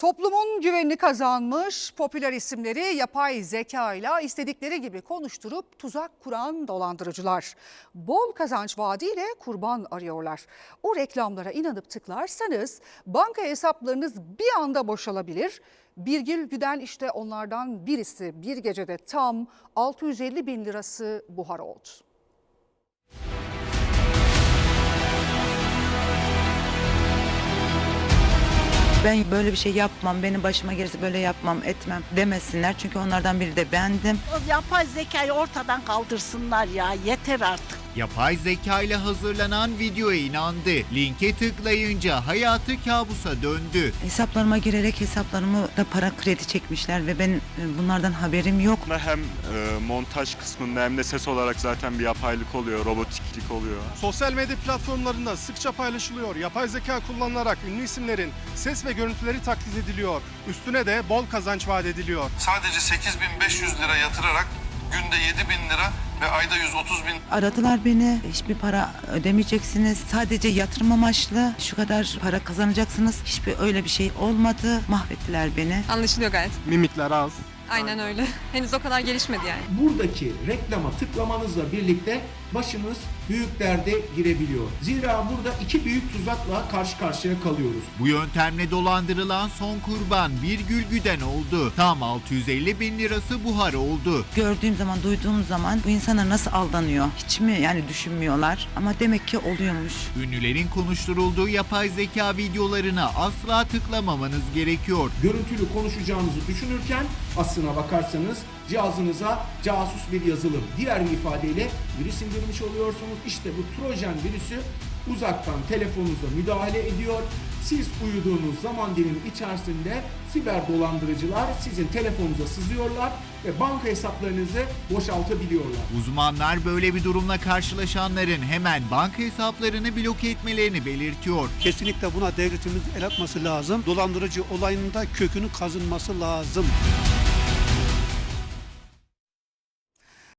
Toplumun güvenini kazanmış popüler isimleri yapay zeka ile istedikleri gibi konuşturup tuzak kuran dolandırıcılar. Bol kazanç vaadiyle kurban arıyorlar. O reklamlara inanıp tıklarsanız banka hesaplarınız bir anda boşalabilir. Birgül Güden işte onlardan birisi bir gecede tam 650 bin lirası buhar oldu. Ben böyle bir şey yapmam, benim başıma gelirse böyle yapmam, etmem demesinler. Çünkü onlardan biri de bendim. O yapay zekayı ortadan kaldırsınlar ya yeter artık. Yapay zeka ile hazırlanan videoya inandı. Linke tıklayınca hayatı kabusa döndü. Hesaplarıma girerek hesaplarımı da para kredi çekmişler ve ben e, bunlardan haberim yok. Hem e, montaj kısmında hem de ses olarak zaten bir yapaylık oluyor, robotiklik oluyor. Sosyal medya platformlarında sıkça paylaşılıyor. Yapay zeka kullanılarak ünlü isimlerin ses ve görüntüleri taklit ediliyor. Üstüne de bol kazanç vaat ediliyor. Sadece 8500 lira yatırarak günde 7000 lira ve ayda 130 bin Aradılar beni, hiçbir para ödemeyeceksiniz. Sadece yatırım amaçlı şu kadar para kazanacaksınız. Hiçbir öyle bir şey olmadı. Mahvettiler beni. Anlaşılıyor gayet. Mimikler az. Aynen öyle. Henüz o kadar gelişmedi yani. buradaki reklama tıklamanızla birlikte başınız büyük derde girebiliyor. Zira burada iki büyük tuzakla karşı karşıya kalıyoruz. Bu yöntemle dolandırılan son kurban Birgül Güden oldu. Tam 650 bin lirası buhar oldu. Gördüğüm zaman, duyduğum zaman bu insanlar nasıl aldanıyor? Hiç mi yani düşünmüyorlar? Ama demek ki oluyormuş. Ünlülerin konuşturulduğu yapay zeka videolarına asla tıklamamanız gerekiyor. Görüntülü konuşacağınızı düşünürken aslına bakarsanız cihazınıza casus bir yazılım. Diğer bir ifadeyle virüs indirmiş oluyorsunuz. İşte bu Trojan virüsü uzaktan telefonunuza müdahale ediyor. Siz uyuduğunuz zaman dilimi içerisinde siber dolandırıcılar sizin telefonunuza sızıyorlar ve banka hesaplarınızı boşaltabiliyorlar. Uzmanlar böyle bir durumla karşılaşanların hemen banka hesaplarını bloke etmelerini belirtiyor. Kesinlikle buna devletimiz el atması lazım. Dolandırıcı olayının da kökünü kazınması lazım.